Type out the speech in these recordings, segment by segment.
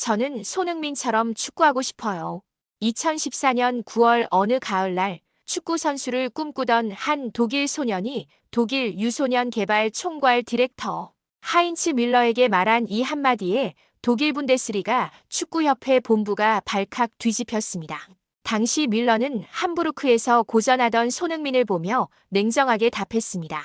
저는 손흥민처럼 축구하고 싶어요. 2014년 9월 어느 가을날 축구 선수를 꿈꾸던 한 독일 소년이 독일 유소년 개발 총괄 디렉터 하인츠 밀러에게 말한 이 한마디에 독일 분데스리가 축구협회 본부가 발칵 뒤집혔습니다. 당시 밀러는 함부르크에서 고전하던 손흥민을 보며 냉정하게 답했습니다.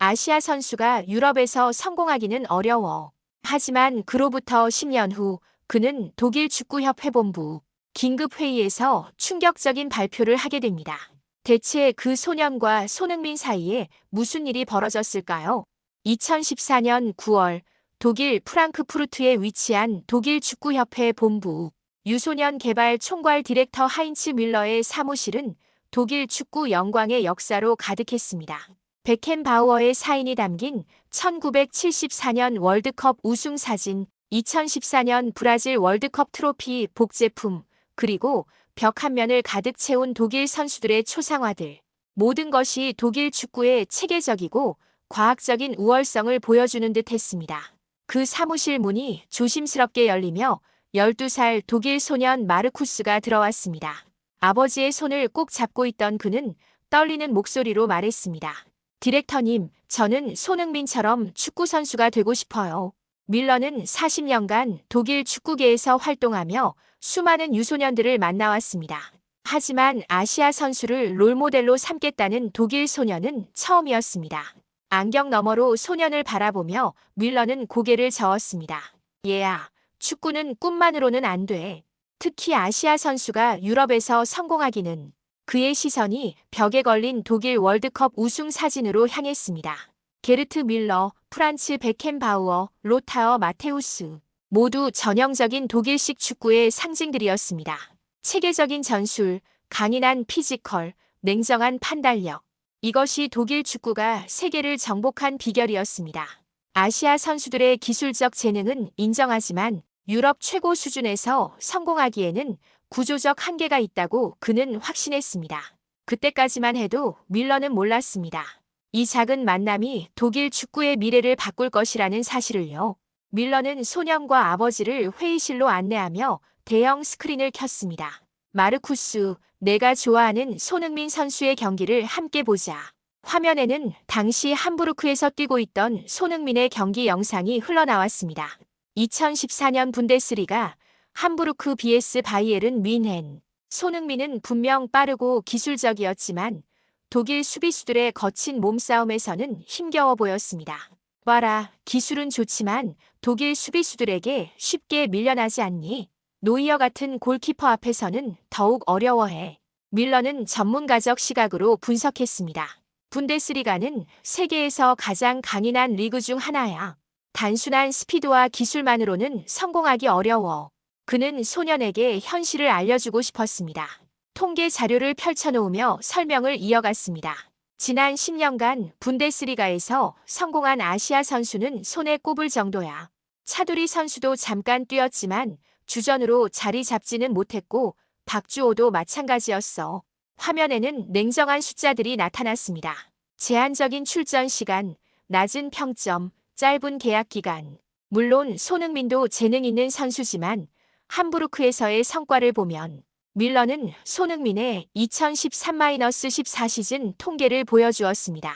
아시아 선수가 유럽에서 성공하기는 어려워. 하지만 그로부터 10년 후 그는 독일 축구협회 본부 긴급회의에서 충격적인 발표를 하게 됩니다. 대체 그 소년과 손흥민 사이에 무슨 일이 벌어졌을까요? 2014년 9월 독일 프랑크푸르트에 위치한 독일 축구협회 본부 유소년 개발 총괄 디렉터 하인츠 밀러의 사무실은 독일 축구 영광의 역사로 가득했습니다. 베켄바우어의 사인이 담긴 1974년 월드컵 우승 사진, 2014년 브라질 월드컵 트로피 복제품, 그리고 벽 한 면을 가득 채운 독일 선수들의 초상화들. 모든 것이 독일 축구의 체계적이고 과학적인 우월성을 보여주는 듯 했습니다. 그 사무실 문이 조심스럽게 열리며 12살 독일 소년 마르쿠스가 들어왔습니다. 아버지의 손을 꼭 잡고 있던 그는 떨리는 목소리로 말했습니다. 디렉터님, 저는 손흥민처럼 축구선수가 되고 싶어요. 밀러는 40년간 독일 축구계에서 활동하며 수많은 유소년들을 만나왔습니다. 하지만 아시아 선수를 롤모델로 삼겠다는 독일 소년은 처음이었습니다. 안경 너머로 소년을 바라보며 밀러는 고개를 저었습니다. 얘야, 축구는 꿈만으로는 안 돼. 특히 아시아 선수가 유럽에서 성공하기는 그의 시선이 벽에 걸린 독일 월드컵 우승 사진으로 향했습니다. 게르트 밀러, 프란츠 베켄바우어, 로타어 마테우스 모두 전형적인 독일식 축구의 상징들이었습니다. 체계적인 전술, 강인한 피지컬, 냉정한 판단력. 이것이 독일 축구가 세계를 정복한 비결이었습니다. 아시아 선수들의 기술적 재능은 인정하지만 유럽 최고 수준에서 성공하기에는 구조적 한계가 있다고 그는 확신했습니다. 그때까지만 해도 밀러는 몰랐습니다. 이 작은 만남이 독일 축구의 미래를 바꿀 것이라는 사실을요. 밀러는 소년과 아버지를 회의실로 안내하며 대형 스크린을 켰습니다. 마르쿠스, 내가 좋아하는 손흥민 선수의 경기를 함께 보자. 화면에는 당시 함부르크에서 뛰고 있던 손흥민의 경기 영상이 흘러나왔습니다. 2014년 분데스리가 함부르크 BS 바이에른 뮌헨. 손흥민은 분명 빠르고 기술적이었지만 독일 수비수들의 거친 몸싸움에서는 힘겨워 보였습니다. 봐라, 기술은 좋지만 독일 수비수들에게 쉽게 밀려나지 않니? 노이어 같은 골키퍼 앞에서는 더욱 어려워해. 밀러는 전문가적 시각으로 분석했습니다. 분데스리가는 세계에서 가장 강인한 리그 중 하나야. 단순한 스피드와 기술만으로는 성공하기 어려워. 그는 소년에게 현실을 알려주고 싶었습니다. 통계 자료를 펼쳐놓으며 설명을 이어갔습니다. 지난 10년간 분데스리가에서 성공한 아시아 선수는 손에 꼽을 정도야. 차두리 선수도 잠깐 뛰었지만 주전으로 자리 잡지는 못했고 박주호도 마찬가지였어. 화면에는 냉정한 숫자들이 나타났습니다. 제한적인 출전 시간, 낮은 평점, 짧은 계약 기간. 물론 손흥민도 재능 있는 선수지만 함부르크에서의 성과를 보면 밀러는 손흥민의 2013-14 시즌 통계를 보여주었습니다.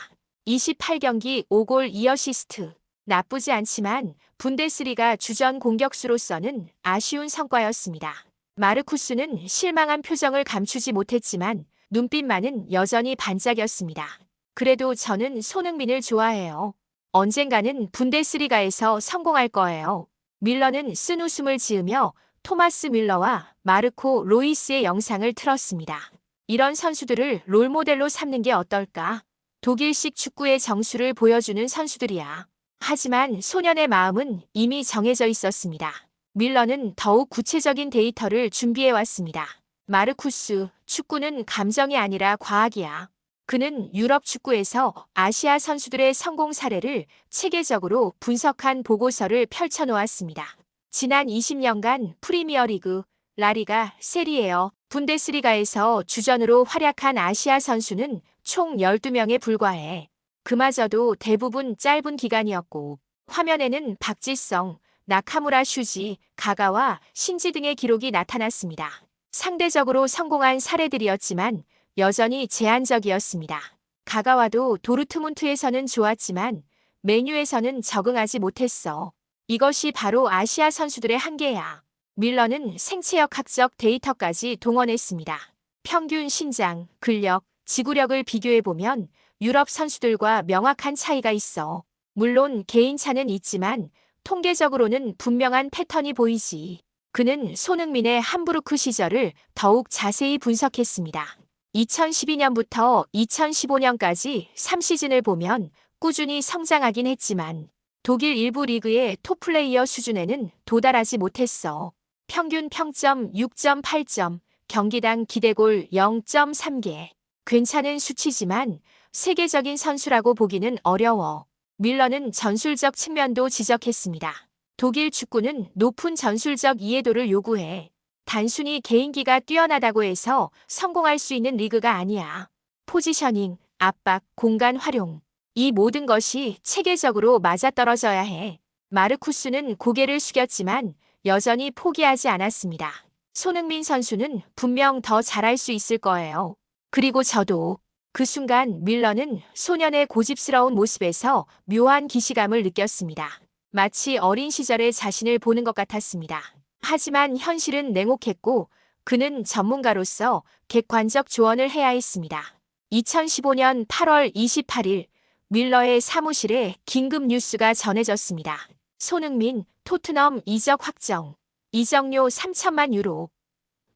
28경기 5골 2어시스트. 나쁘지 않지만 분데스리가 주전 공격수로서는 아쉬운 성과였습니다. 마르쿠스는 실망한 표정을 감추지 못했지만 눈빛만은 여전히 반짝였습니다. 그래도 저는 손흥민을 좋아해요. 언젠가는 분데스리가에서 성공할 거예요. 밀러는 쓴 웃음을 지으며 토마스 밀러와 마르코 로이스의 영상을 틀었습니다. 이런 선수들을 롤모델로 삼는 게 어떨까? 독일식 축구의 정수를 보여주는 선수들이야. 하지만 소년의 마음은 이미 정해져 있었습니다. 밀러는 더욱 구체적인 데이터를 준비해 왔습니다. 마르쿠스, 축구는 감정이 아니라 과학이야. 그는 유럽 축구에서 아시아 선수들의 성공 사례를 체계적으로 분석한 보고서를 펼쳐놓았습니다. 지난 20년간 프리미어리그, 라리가, 세리에어, 분데스리가에서 주전으로 활약한 아시아 선수는 총 12명에 불과해. 그마저도 대부분 짧은 기간이었고 화면에는 박지성, 나카무라 슈지, 가가와 신지 등의 기록이 나타났습니다. 상대적으로 성공한 사례들이었지만 여전히 제한적이었습니다. 가가와도 도르트문트에서는 좋았지만 메뉴에서는 적응하지 못했어. 이것이 바로 아시아 선수들의 한계야. 밀러는 생체역학적 데이터까지 동원했습니다. 평균 신장, 근력, 지구력을 비교해보면 유럽 선수들과 명확한 차이가 있어. 물론 개인차는 있지만 통계적으로는 분명한 패턴이 보이지. 그는 손흥민의 함부르크 시절을 더욱 자세히 분석했습니다. 2012년부터 2015년까지 3시즌을 보면 꾸준히 성장하긴 했지만 독일 일부 리그의 톱플레이어 수준에는 도달하지 못했어. 평균 평점 6.8점, 경기당 기대골 0.3개. 괜찮은 수치지만 세계적인 선수라고 보기는 어려워. 밀러는 전술적 측면도 지적했습니다. 독일 축구는 높은 전술적 이해도를 요구해. 단순히 개인기가 뛰어나다고 해서 성공할 수 있는 리그가 아니야. 포지셔닝, 압박, 공간 활용. 이 모든 것이 체계적으로 맞아떨어져야 해. 마르쿠스는 고개를 숙였지만 여전히 포기하지 않았습니다. 손흥민 선수는 분명 더 잘할 수 있을 거예요. 그리고 저도 그 순간 밀러는 소년의 고집스러운 모습에서 묘한 기시감을 느꼈습니다. 마치 어린 시절의 자신을 보는 것 같았습니다. 하지만 현실은 냉혹했고 그는 전문가로서 객관적 조언을 해야 했습니다. 2015년 8월 28일 밀러의 사무실에 긴급 뉴스가 전해졌습니다. 손흥민, 토트넘 이적 확정. 이적료 3천만 유로.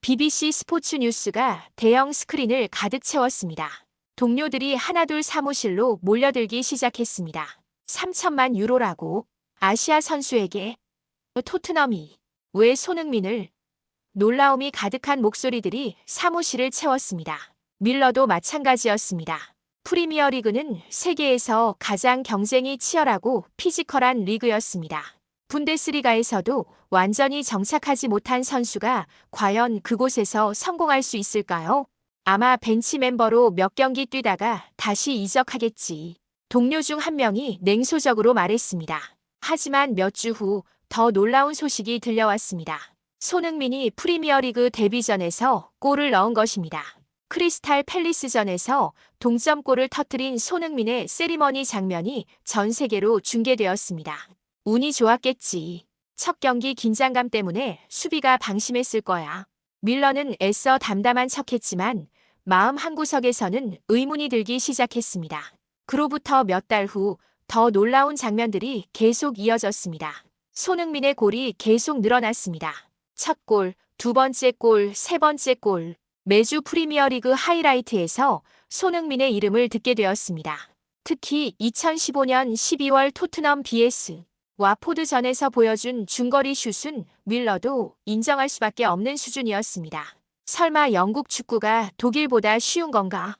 BBC 스포츠 뉴스가 대형 스크린을 가득 채웠습니다. 동료들이 하나둘 사무실로 몰려들기 시작했습니다. 3천만 유로라고 아시아 선수에게 토트넘이 왜 손흥민을 놀라움이 가득한 목소리들이 사무실을 채웠습니다. 밀러도 마찬가지였습니다. 프리미어 리그는 세계에서 가장 경쟁이 치열하고 피지컬한 리그였습니다. 분데스리가에서도 완전히 정착하지 못한 선수가 과연 그곳에서 성공할 수 있을까요? 아마 벤치 멤버로 몇 경기 뛰다가 다시 이적하겠지. 동료 중 한 명이 냉소적으로 말했습니다. 하지만 몇 주 후 더 놀라운 소식이 들려왔습니다. 손흥민이 프리미어리그 데뷔전에서 골을 넣은 것입니다. 크리스탈 팰리스전에서 동점골을 터뜨린 손흥민의 세리머니 장면이 전 세계로 중계되었습니다. 운이 좋았겠지. 첫 경기 긴장감 때문에 수비가 방심했을 거야. 밀러는 애써 담담한 척했지만 마음 한구석에서는 의문이 들기 시작했습니다. 그로부터 몇 달 후 더 놀라운 장면들이 계속 이어졌습니다. 손흥민의 골이 계속 늘어났습니다. 첫 골, 두 번째 골, 세 번째 골. 매주 프리미어리그 하이라이트에서 손흥민의 이름을 듣게 되었습니다. 특히 2015년 12월 토트넘 BS 와포드전에서 보여준 중거리 슛은 밀러도 인정할 수밖에 없는 수준이었습니다. 설마 영국 축구가 독일보다 쉬운 건가?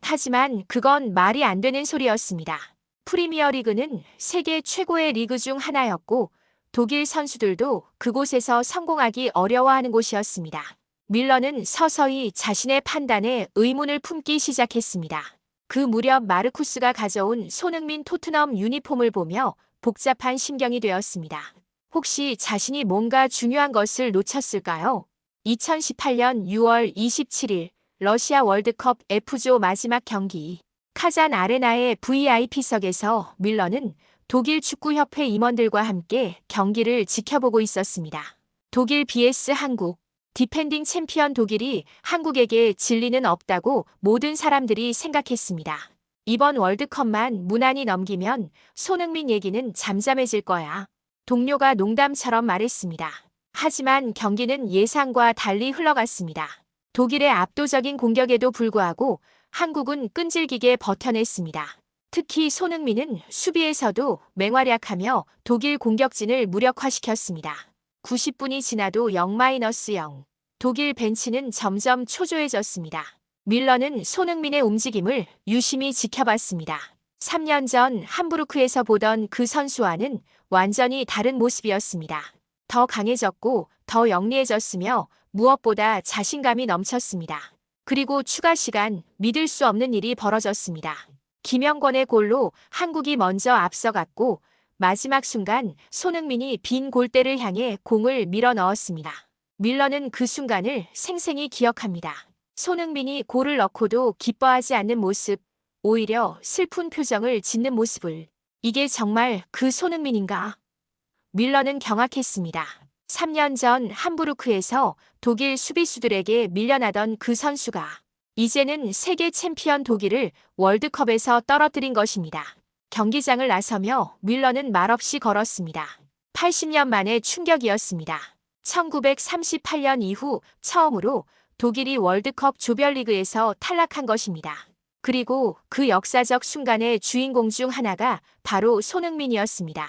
하지만 그건 말이 안 되는 소리였습니다. 프리미어 리그는 세계 최고의 리그 중 하나였고 독일 선수들도 그곳에서 성공하기 어려워하는 곳이었습니다. 밀러는 서서히 자신의 판단에 의문을 품기 시작했습니다. 그 무렵 마르쿠스가 가져온 손흥민 토트넘 유니폼을 보며 복잡한 심경이 되었습니다. 혹시 자신이 뭔가 중요한 것을 놓쳤을까요? 2018년 6월 27일 러시아 월드컵 F조 마지막 경기 카잔 아레나의 VIP석에서 밀러는 독일 축구협회 임원들과 함께 경기를 지켜보고 있었습니다. 독일 BS 한국 디펜딩 챔피언 독일이 한국에게 진리는 없다고 모든 사람들이 생각했습니다. 이번 월드컵만 무난히 넘기면 손흥민 얘기는 잠잠해질 거야. 동료가 농담처럼 말했습니다. 하지만 경기는 예상과 달리 흘러갔습니다. 독일의 압도적인 공격에도 불구하고 한국은 끈질기게 버텨냈습니다. 특히 손흥민은 수비에서도 맹활약하며 독일 공격진을 무력화시켰습니다. 90분이 지나도 0-0. 독일 벤치는 점점 초조해졌습니다. 밀러는 손흥민의 움직임을 유심히 지켜봤습니다. 3년 전 함부르크에서 보던 그 선수와는 완전히 다른 모습이었습니다. 더 강해졌고 더 영리해졌으며 무엇보다 자신감이 넘쳤습니다. 그리고 추가 시간 믿을 수 없는 일이 벌어졌습니다. 김영권의 골로 한국이 먼저 앞서갔고 마지막 순간 손흥민이 빈 골대를 향해 공을 밀어 넣었습니다. 밀러는 그 순간을 생생히 기억합니다. 손흥민이 골을 넣고도 기뻐하지 않는 모습, 오히려 슬픈 표정을 짓는 모습을. 이게 정말 그 손흥민인가? 밀러는 경악했습니다. 3년 전 함부르크에서 독일 수비수들에게 밀려나던 그 선수가 이제는 세계 챔피언 독일을 월드컵에서 떨어뜨린 것입니다. 경기장을 나서며 밀러는 말없이 걸었습니다. 80년 만의 충격이었습니다. 1938년 이후 처음으로 독일이 월드컵 조별리그에서 탈락한 것입니다. 그리고 그 역사적 순간의 주인공 중 하나가 바로 손흥민이었습니다.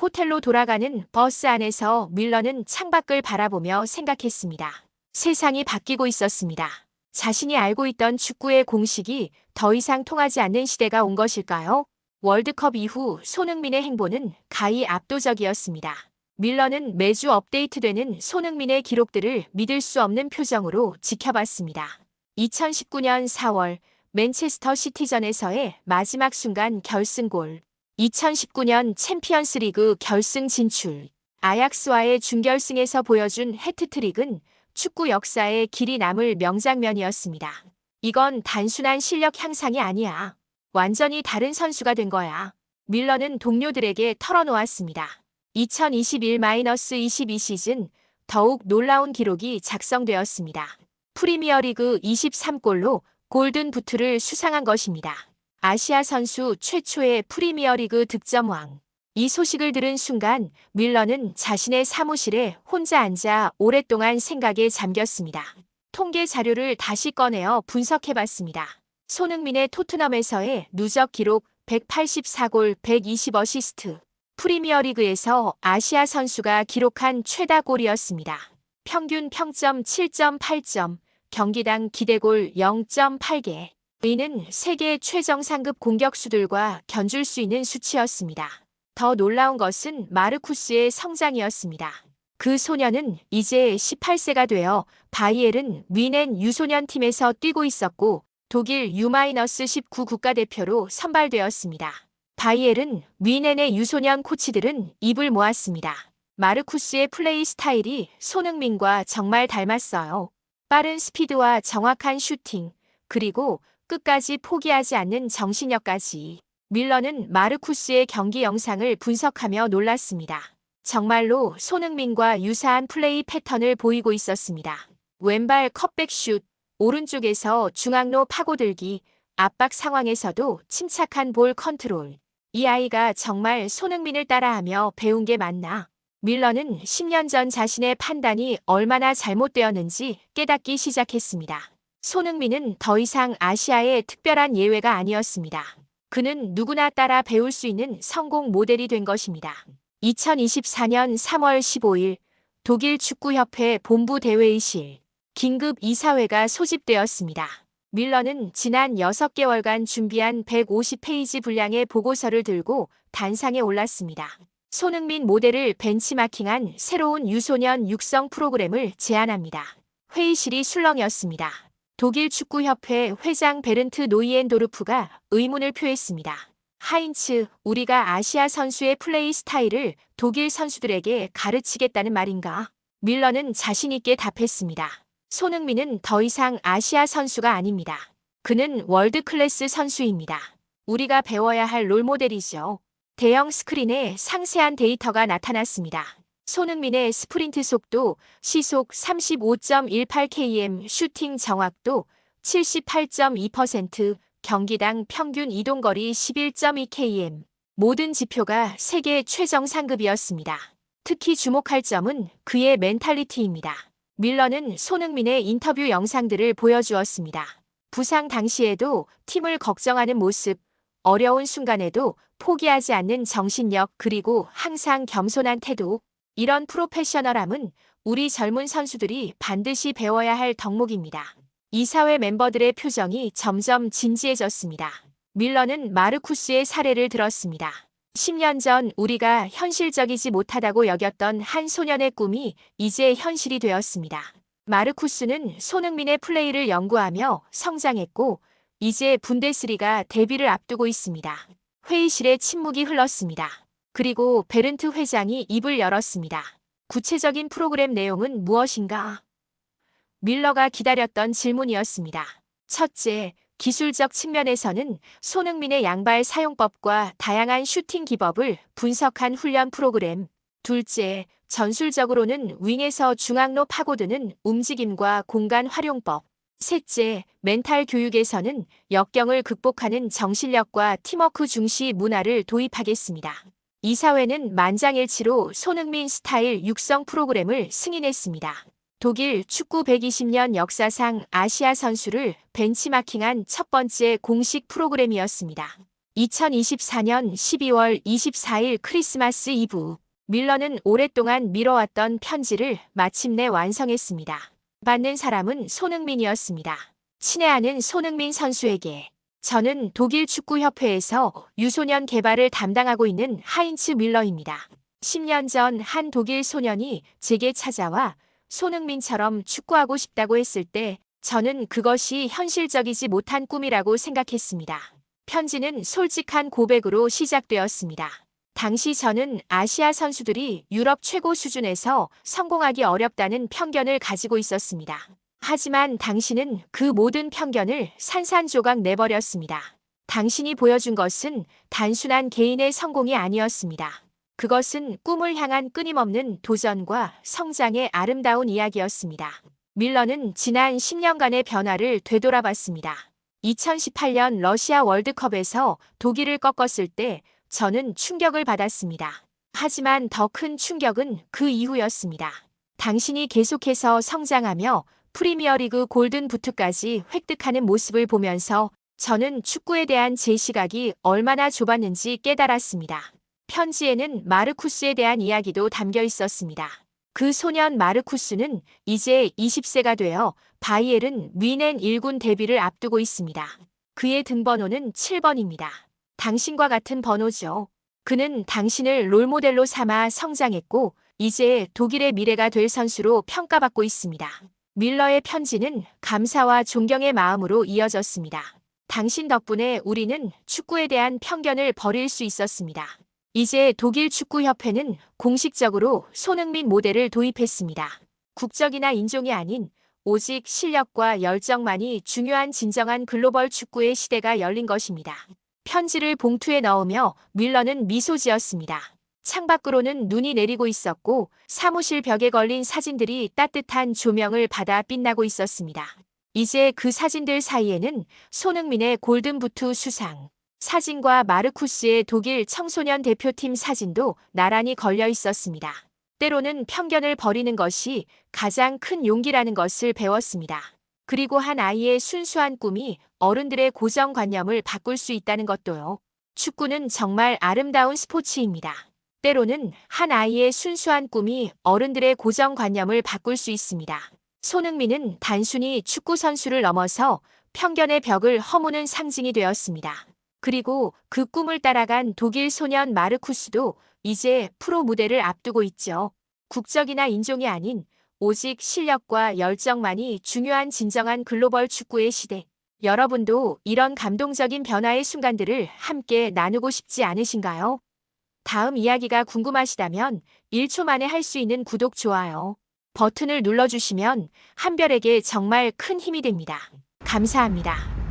호텔로 돌아가는 버스 안에서 밀러는 창밖을 바라보며 생각했습니다. 세상이 바뀌고 있었습니다. 자신이 알고 있던 축구의 공식이 더 이상 통하지 않는 시대가 온 것일까요? 월드컵 이후 손흥민의 행보는 가히 압도적이었습니다. 밀러는 매주 업데이트되는 손흥민의 기록들을 믿을 수 없는 표정으로 지켜봤습니다. 2019년 4월 맨체스터 시티전에서의 마지막 순간 결승골. 2019년 챔피언스 리그 결승 진출. 아약스와의 준결승에서 보여준 해트트릭은 축구 역사에 길이 남을 명장면이었습니다. 이건 단순한 실력 향상이 아니야. 완전히 다른 선수가 된 거야. 밀러는 동료들에게 털어놓았습니다. 2021-22 시즌 더욱 놀라운 기록이 작성되었습니다. 프리미어리그 23골로 골든 부트를 수상한 것입니다. 아시아 선수 최초의 프리미어리그 득점왕. 이 소식을 들은 순간 밀러는 자신의 사무실에 혼자 앉아 오랫동안 생각에 잠겼습니다. 통계 자료를 다시 꺼내어 분석해봤습니다. 손흥민의 토트넘에서의 누적 기록 184골 120어시스트. 프리미어리그에서 아시아 선수가 기록한 최다 골이었습니다. 평균 평점 7.8점, 경기당 기대골 0.8개. 이는 세계 최정상급 공격수들과 견줄 수 있는 수치였습니다. 더 놀라운 것은 마르쿠스의 성장이었습니다. 그 소년은 이제 18세가 되어 바이엘은 위넨 유소년 팀에서 뛰고 있었고 독일 U-19 국가대표로 선발되었습니다. 바이엘은 위넨의 유소년 코치들은 입을 모았습니다. 마르쿠스의 플레이 스타일이 손흥민과 정말 닮았어요. 빠른 스피드와 정확한 슈팅, 그리고 끝까지 포기하지 않는 정신력까지. 밀러는 마르쿠스의 경기 영상을 분석하며 놀랐습니다. 정말로 손흥민과 유사한 플레이 패턴을 보이고 있었습니다. 왼발 컵백슛, 오른쪽에서 중앙로 파고들기, 압박 상황에서도 침착한 볼 컨트롤. 이 아이가 정말 손흥민을 따라하며 배운 게 맞나? 밀러는 10년 전 자신의 판단이 얼마나 잘못되었는지 깨닫기 시작했습니다. 손흥민은 더 이상 아시아의 특별한 예외가 아니었습니다. 그는 누구나 따라 배울 수 있는 성공 모델이 된 것입니다. 2024년 3월 15일 독일 축구협회 본부 대회의실 긴급 이사회가 소집되었습니다. 밀러는 지난 6개월간 준비한 150페이지 분량의 보고서를 들고 단상에 올랐습니다. 손흥민 모델을 벤치마킹한 새로운 유소년 육성 프로그램을 제안합니다. 회의실이 술렁이었습니다. 독일 축구협회 회장 베른트 노이엔도르프가 의문을 표했습니다. 하인츠, 우리가 아시아 선수의 플레이 스타일을 독일 선수들에게 가르치겠다는 말인가? 밀러는 자신있게 답했습니다. 손흥민은 더 이상 아시아 선수가 아닙니다. 그는 월드 클래스 선수입니다. 우리가 배워야 할 롤모델이죠. 대형 스크린에 상세한 데이터가 나타났습니다. 손흥민의 스프린트 속도, 시속 35.18km, 슈팅 정확도 78.2%, 경기당 평균 이동거리 11.2km. 모든 지표가 세계 최정상급이었습니다. 특히 주목할 점은 그의 멘탈리티입니다. 밀러는 손흥민의 인터뷰 영상들을 보여주었습니다. 부상 당시에도 팀을 걱정하는 모습, 어려운 순간에도 포기하지 않는 정신력 그리고 항상 겸손한 태도. 이런 프로페셔널함은 우리 젊은 선수들이 반드시 배워야 할 덕목입니다. 이사회 멤버들의 표정이 점점 진지해졌습니다. 밀러는 마르쿠스의 사례를 들었습니다. 10년 전 우리가 현실적이지 못하다고 여겼던 한 소년의 꿈이 이제 현실이 되었습니다. 마르쿠스는 손흥민의 플레이를 연구하며 성장했고 이제 분데스리가 데뷔를 앞두고 있습니다. 회의실에 침묵이 흘렀습니다. 그리고 베른트 회장이 입을 열었습니다. 구체적인 프로그램 내용은 무엇인가? 밀러가 기다렸던 질문이었습니다. 첫째, 기술적 측면에서는 손흥민의 양발 사용법과 다양한 슈팅 기법을 분석한 훈련 프로그램. 둘째, 전술적으로는 윙에서 중앙로 파고드는 움직임과 공간 활용법. 셋째, 멘탈 교육에서는 역경을 극복하는 정신력과 팀워크 중시 문화를 도입하겠습니다. 이사회는 만장일치로 손흥민 스타일 육성 프로그램을 승인했습니다. 독일 축구 120년 역사상 아시아 선수를 벤치마킹한 첫 번째 공식 프로그램이었습니다. 2024년 12월 24일 크리스마스 이브, 밀러는 오랫동안 미뤄왔던 편지를 마침내 완성했습니다. 받는 사람은 손흥민이었습니다. 친애하는 손흥민 선수에게 저는 독일 축구협회에서 유소년 개발을 담당하고 있는 하인츠 밀러입니다. 10년 전 한 독일 소년이 제게 찾아와 손흥민처럼 축구하고 싶다고 했을 때 저는 그것이 현실적이지 못한 꿈이라고 생각했습니다. 편지는 솔직한 고백으로 시작되었습니다. 당시 저는 아시아 선수들이 유럽 최고 수준에서 성공하기 어렵다는 편견을 가지고 있었습니다. 하지만 당신은 그 모든 편견을 산산조각 내버렸습니다. 당신이 보여준 것은 단순한 개인의 성공이 아니었습니다. 그것은 꿈을 향한 끊임없는 도전과 성장의 아름다운 이야기였습니다. 밀러는 지난 10년간의 변화를 되돌아봤습니다. 2018년 러시아 월드컵에서 독일을 꺾었을 때 저는 충격을 받았습니다. 하지만 더 큰 충격은 그 이후였습니다. 당신이 계속해서 성장하며 프리미어리그 골든 부트까지 획득하는 모습을 보면서 저는 축구에 대한 제 시각이 얼마나 좁았는지 깨달았습니다. 편지에는 마르쿠스에 대한 이야기도 담겨 있었습니다. 그 소년 마르쿠스는 이제 20세가 되어 바이엘은 뮌헨 1군 데뷔를 앞두고 있습니다. 그의 등번호는 7번입니다. 당신과 같은 번호죠. 그는 당신을 롤모델로 삼아 성장했고 이제 독일의 미래가 될 선수로 평가받고 있습니다. 밀러의 편지는 감사와 존경의 마음으로 이어졌습니다. 당신 덕분에 우리는 축구에 대한 편견을 버릴 수 있었습니다. 이제 독일 축구협회는 공식적으로 손흥민 모델을 도입했습니다. 국적이나 인종이 아닌 오직 실력과 열정만이 중요한 진정한 글로벌 축구의 시대가 열린 것입니다. 편지를 봉투에 넣으며 밀러는 미소 지었습니다. 창밖으로는 눈이 내리고 있었고 사무실 벽에 걸린 사진들이 따뜻한 조명을 받아 빛나고 있었습니다. 이제 그 사진들 사이에는 손흥민의 골든부트 수상, 사진과 마르쿠스의 독일 청소년 대표팀 사진도 나란히 걸려 있었습니다. 때로는 편견을 버리는 것이 가장 큰 용기라는 것을 배웠습니다. 그리고 한 아이의 순수한 꿈이 어른들의 고정관념을 바꿀 수 있다는 것도요. 축구는 정말 아름다운 스포츠입니다. 때로는 한 아이의 순수한 꿈이 어른들의 고정관념을 바꿀 수 있습니다. 손흥민은 단순히 축구 선수를 넘어서 편견의 벽을 허무는 상징이 되었습니다. 그리고 그 꿈을 따라간 독일 소년 마르쿠스도 이제 프로 무대를 앞두고 있죠. 국적이나 인종이 아닌 오직 실력과 열정만이 중요한 진정한 글로벌 축구의 시대. 여러분도 이런 감동적인 변화의 순간들을 함께 나누고 싶지 않으신가요? 다음 이야기가 궁금하시다면 1초 만에 할 수 있는 구독, 좋아요 버튼을 눌러주시면 한별에게 정말 큰 힘이 됩니다. 감사합니다.